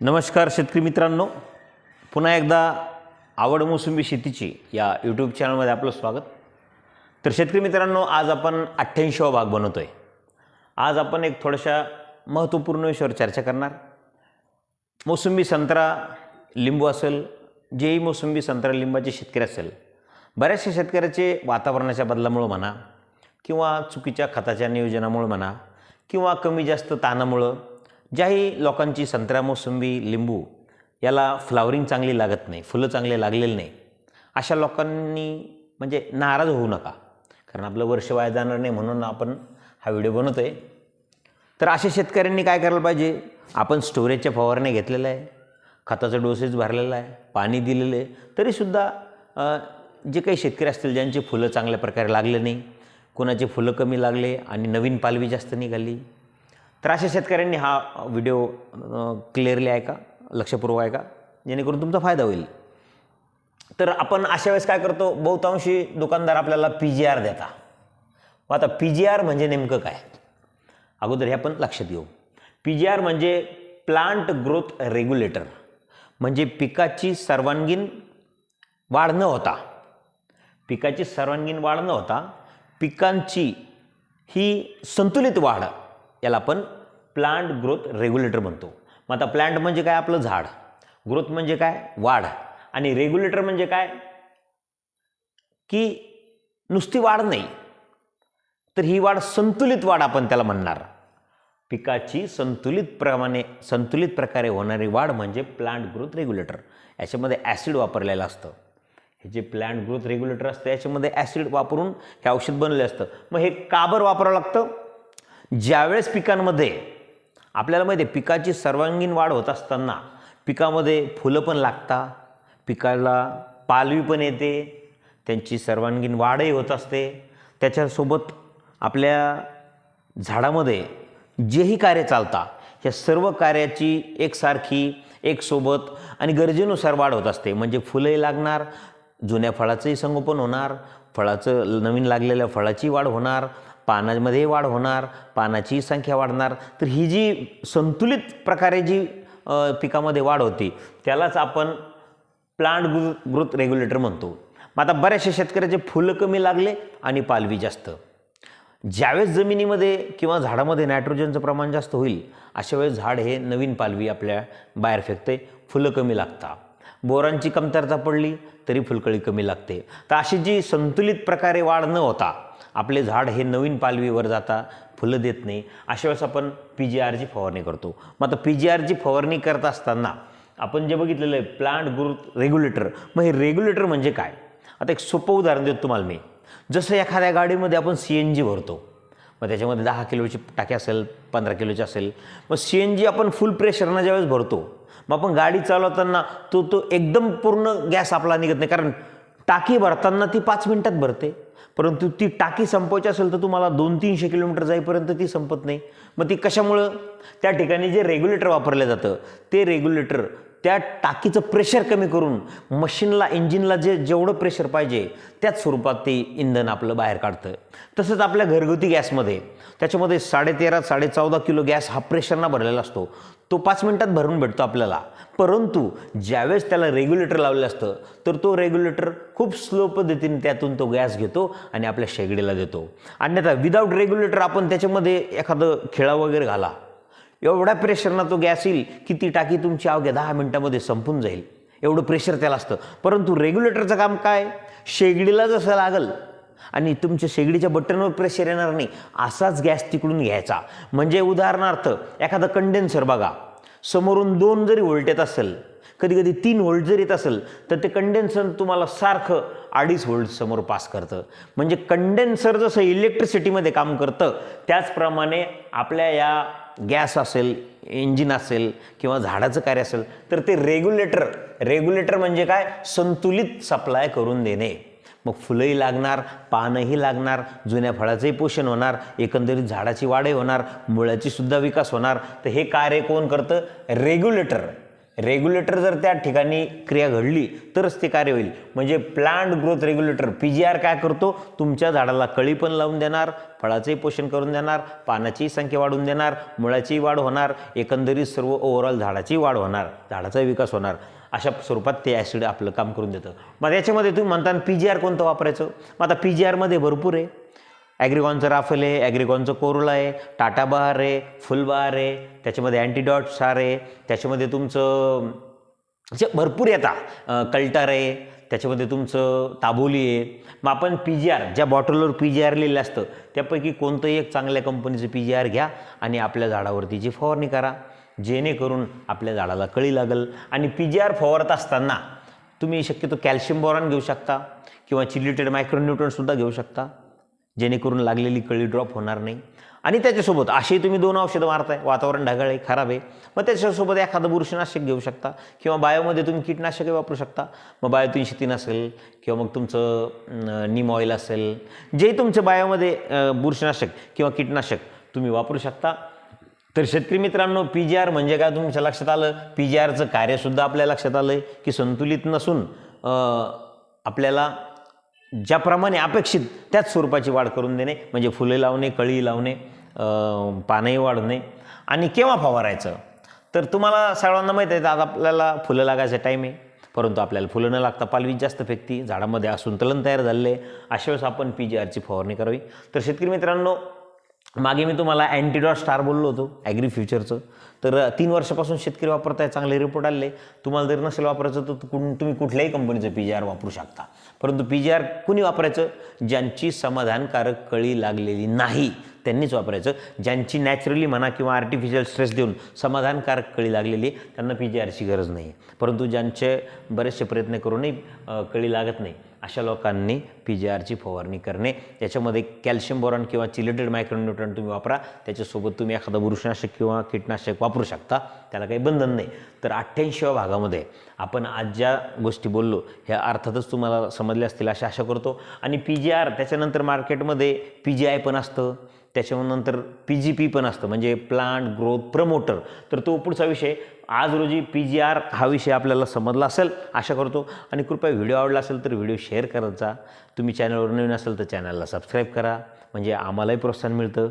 नमस्कार शेतकरी मित्रांनो. पुन्हा एकदा आवड मोसंबी शेतीची या यूट्यूब चॅनलमध्ये आपलं स्वागत. तर शेतकरी मित्रांनो आज आपण अठ्ठ्याऐंशीवा भाग बनवतो आहे आज आपण एक थोड्याशा महत्त्वपूर्ण विषयावर चर्चा करणार. मोसंबी संत्रा लिंबू असेल जेही मोसंबी संत्रा लिंबाचे शेतकरी असेल बऱ्याचशा शेतकऱ्याचे वातावरणाच्या बदलामुळं म्हणा किंवा चुकीच्या खताच्या नियोजनामुळं म्हणा किंवा कमी जास्त ताणामुळं ज्याही लोकांची संत्रा मोसंबी लिंबू याला फ्लावरिंग चांगली लागत नाही फुलं चांगले लागलेले नाही अशा लोकांनी म्हणजे नाराज होऊ नका. कारण आपलं वर्ष वाया जाणार नाही म्हणून आपण हा व्हिडिओ बनवतो आहे तर अशा शेतकऱ्यांनी काय करायला पाहिजे? आपण स्टोरेजच्या फवारण्या घेतलेलं आहे खताचा डोसेस भरलेला आहे पाणी दिलेलं आहे. तरीसुद्धा जे काही शेतकरी असतील ज्यांची फुलं चांगल्या प्रकारे लागले नाही कोणाचे फुलं कमी लागले आणि नवीन पालवी जास्त निघाली तर अशा शेतकऱ्यांनी हा व्हिडिओ क्लिअरली ऐका लक्षपूर्वक ऐका जेणेकरून तुमचा फायदा होईल. तर आपण अशा वेळेस काय करतो? बहुतांशी दुकानदार आपल्याला पी जी आर देता. मग आता पी जी आर म्हणजे नेमकं काय? अगोदर हे आपण लक्षात घेऊ. पी जी आर म्हणजे प्लांट ग्रोथ रेग्युलेटर म्हणजे पिकाची सर्वांगीण वाढ न होता पिकाची सर्वांगीण वाढ न होता पिकांची ही संतुलित वाढ याला आपण प्लांट ग्रोथ रेग्युलेटर म्हणतो. मग आता प्लांट म्हणजे काय आपलं झाड? ग्रोथ म्हणजे काय? वाढ. आणि रेग्युलेटर म्हणजे काय? की नुसती वाढ नाही. तर ही वाढ संतुलित वाढ आपण त्याला म्हणणार. पिकाची संतुलित प्रमाणे संतुलित प्रकारे होणारी वाढ म्हणजे प्लांट ग्रोथ रेग्युलेटर याच्यामध्ये ॲसिड वापरलेलं असतं. हे जे प्लांट ग्रोथ रेग्युलेटर असतं याच्यामध्ये ॲसिड वापरून हे औषध बनलेलं असतं. मग हे का बरं वापरावं लागतं? ज्यावेळेस पिकांमध्ये आपल्याला माहिती आहे पिकाची सर्वांगीण वाढ होत असताना पिकामध्ये फुलं पण लागतात पिकाला पालवी पण येते त्यांची सर्वांगीण वाढही होत असते. त्याच्यासोबत आपल्या झाडामध्ये जेही कार्य चालता या सर्व कार्याची एकसारखी एकसोबत आणि गरजेनुसार वाढ होत असते. म्हणजे फुलंही लागणार जुन्या फळाचंही संगोपन होणार फळाचं नवीन लागलेल्या फळाची वाढ होणार पानामध्ये वाढ होणार पानाची संख्या वाढणार. तर ही जी संतुलित प्रकारे जी पिकामध्ये वाढ होती त्यालाच आपण प्लांट ग्रु ग्रोथ रेग्युलेटर म्हणतो. मग आता बऱ्याचशा शेतकऱ्याचे फुलं कमी लागले आणि पालवी जास्त. ज्यावेळेस जमिनीमध्ये किंवा झाडामध्ये नायट्रोजनचं प्रमाण जास्त होईल अशा वेळेस झाड हे नवीन पालवी आपल्या बाहेर फेकते फुलं कमी लागतात बोरांची कमतरता पडली तरी फुलकळी कमी लागते. तर अशी जी संतुलित प्रकारे वाढ न होता आपले झाड हे नवीन पालवीवर जाता फुलं देत नाही. अशा वेळेस आपण पी जी आरची फवारणी करतो. मग आता पी जी आरची फवारणी करत असताना आपण जे बघितलेलं आहे प्लांट ग्रोथ रेग्युलेटर मग हे रेग्युलेटर म्हणजे काय? आता एक सोपं उदाहरण देतो तुम्हाला मी. जसं एखाद्या गाडीमध्ये आपण सी एन जी भरतो मग त्याच्यामध्ये दहा किलोची टाकी असेल पंधरा किलोची असेल मग सी एन जी आपण फुल प्रेशरनं ज्यावेळेस भरतो मग आपण गाडी चालवताना तो तो एकदम पूर्ण गॅस आपला निघत नाही. कारण टाकी भरताना ती पाच मिनटात भरते. परंतु ती टाकी संपवायची असेल तर तुम्हाला दोन तीनशे किलोमीटर जाईपर्यंत ती संपत नाही. मग ती कशामुळं? त्या ठिकाणी जे रेग्युलेटर वापरलं जातं ते रेग्युलेटर त्या टाकीचं प्रेशर कमी करून मशीनला इंजिनला जे जेवढं प्रेशर पाहिजे त्याच स्वरूपात ते इंधन आपलं बाहेर काढतं. तसंच आपल्या घरगुती गॅसमध्ये त्याच्यामध्ये साडेतेरा साडे चौदा किलो गॅस हा प्रेशरना भरलेला असतो. तो पाच मिनिटात भरून भेटतो आपल्याला. परंतु ज्यावेळेस त्याला रेग्युलेटर लावलेलं असतं तर तो रेग्युलेटर खूप स्लो पद्धतीने त्यातून तो गॅस घेतो आणि आपल्या शेगडीला देतो. अन्यथा विदाऊट रेग्युलेटर आपण त्याच्यामध्ये एखादं खेळा वगैरे घाला. एवढ्या प्रेशरनं तो गॅस येईल की ती टाकी तुमची अवघ्या दहा मिनटामध्ये संपून जाईल. एवढं प्रेशर त्याला असतं. परंतु रेग्युलेटरचं काम काय? शेगडीला जसं लागल आणि तुमच्या शेगडीच्या बटनवर प्रेशर येणार नाही. असाच गॅस तिकडून घ्यायचा. म्हणजे उदाहरणार्थ एखादा कंडेन्सर बघा. समोरून दोन जरी व्होल्ट येत असेल कधी कधी तीन व्होल्ट जर येत असेल तर ते कंडेन्सर तुम्हाला सारखं अडीच व्होल्ट समोर पास करतं. म्हणजे कंडेन्सर जसं इलेक्ट्रिसिटीमध्ये काम करतं त्याचप्रमाणे आपल्या या गॅस असेल इंजिन असेल किंवा झाडाचं कार्य असेल तर ते रेग्युलेटर रेग्युलेटर म्हणजे काय? संतुलित सप्लाय करून देणे. मग फुलंही लागणार पानंही लागणार जुन्या फळाचंही पोषण होणार एकंदरीत झाडाची वाढही होणार मुळाची सुद्धा विकास होणार. तर हे कार्य कोण करतं? रेग्युलेटर. रेग्युलेटर जर त्या ठिकाणी क्रिया घडली तरच ते कार्य होईल. म्हणजे plant growth regulator P G R काय करतो? तुमच्या झाडाला कळी पण लावून देणार फळाचंही पोषण करून देणार पानाचीही संख्या वाढवून देणार मुळाचीही वाढ होणार एकंदरीत सर्व ओव्हरऑल झाडाची वाढ होणार झाडाचा विकास होणार. अशा स्वरूपात ते ॲसिड आपलं काम करून देतं. मग याच्यामध्ये तुम्ही म्हणता पी जी आर कोणतं वापरायचं? मग आता पी जी आरमध्ये भरपूर आहे. ॲग्रिकॉनचं राफेल आहे ॲग्रिकॉनचं कोरोला आहे टाटा बहार आहे फुलबहार आहे त्याच्यामध्ये अँटीडॉट्स सार आहे त्याच्यामध्ये तुमचं असे भरपूर येतात कल्टर आहे त्याच्यामध्ये तुमचं ताबोली आहे. मग आपण पी जी आर ज्या बॉटलवर पी जी आर लिहिलं असतं त्यापैकी कोणतंही एक चांगल्या कंपनीचं पी जी आर घ्या आणि आपल्या झाडावरतीची फवारणी करा. जेणेकरून आपल्या झाडाला कळी लागल. आणि पी जी आर फवारत असताना तुम्ही शक्यतो कॅल्शियम बोरॉन घेऊ शकता किंवा चिलिटेड मायक्रोन्यूट्रनसुद्धा घेऊ शकता जेणेकरून लागलेली कळी ड्रॉप होणार नाही. आणि त्याच्यासोबत अशी तुम्ही दोन औषधं मारताय वातावरण ढगाळ आहे खराब आहे मग त्याच्यासोबत एखादं बुरशीनाशक घेऊ शकता किंवा बायोमध्ये तुम्ही कीटनाशकही वापरू शकता. मग बायो तीनशे तीन असेल किंवा मग तुमचं नीम ऑइल असेल जे तुमचं बायोमध्ये बुरशीनाशक किंवा कीटनाशक तुम्ही वापरू शकता. तर शेतकरी मित्रांनो पी जी आर म्हणजे काय तुमच्या लक्षात आलं? पी जी आरचं कार्यसुद्धा आपल्या लक्षात आलं आहे की संतुलित नसून आपल्याला ज्याप्रमाणे अपेक्षित त्याच स्वरूपाची वाढ करून देणे म्हणजे फुले लावणे कळी लावणे पानही पानंही वाढणे आणि केव्हा फवारायचं? तर तुम्हाला सर्वांना माहीत आहे आज आपल्याला फुलं लागायचा टाईम आहे. परंतु आपल्याला फुलं न लागता पालवीत जास्त फेकती झाडामध्ये असंतुलन तयार झालेलं आहे. अशा वेळेस आपण पी जी आरची फवारणी करावी. तर शेतकरी मित्रांनो मागे मी तुम्हाला अँटीडॉट स्टार बोललो होतो ॲग्री फ्युचरचं तर तीन वर्षापासून शेतकरी वापरताय चांगले रिपोर्ट आले. तुम्हाला जर नसेल वापरायचं तर कुण- तुम्ही कुठल्याही कंपनीचं पी जी आर वापरू शकता. परंतु पी जी आर कुणी वापरायचं? ज्यांची समाधानकारक कळी लागलेली नाही. त्यांनीच वापरायचं. ज्यांची नॅचरली म्हणा किंवा आर्टिफिशियल स्ट्रेस देऊन समाधानकारक कळी लागलेली त्यांना पी जी आरची गरज नाही आहे परंतु ज्यांचे बरेचसे प्रयत्न करूनही कळी लागत नाही अशा लोकांनी पी जी आरची फवारणी करणे. त्याच्यामध्ये कॅल्शियम बोरॉन किंवा चिलेटेड मायक्रोन्यूट्रन तुम्ही वापरा. त्याच्यासोबत तुम्ही एखादा बुरुषनाशक किंवा कीटनाशक वापरू शकता. त्याला काही बंधन नाही. तर अठ्ठ्याऐंशीव्या भागामध्ये आपण आज ज्या गोष्टी बोललो ह्या अर्थातच तुम्हाला समजल्या असतील अशा आशा करतो. आणि पी जी आर त्याच्यानंतर मार्केटमध्ये पी जी आय पण असतं. त्याच्यानंतर पी जी पी पण असतं. म्हणजे प्लांट ग्रोथ प्रमोटर तर तो पुढचा विषय. आज रोजी पी जी आर हा विषय आपल्याला समजला असेल आशा करतो. आणि कृपया व्हिडिओ आवडला असेल तर व्हिडिओ शेअर करत जा. तुम्ही चॅनलवर नवीन असेल तर चॅनलला सबस्क्राईब करा. म्हणजे आम्हालाही प्रोत्साहन मिळतं.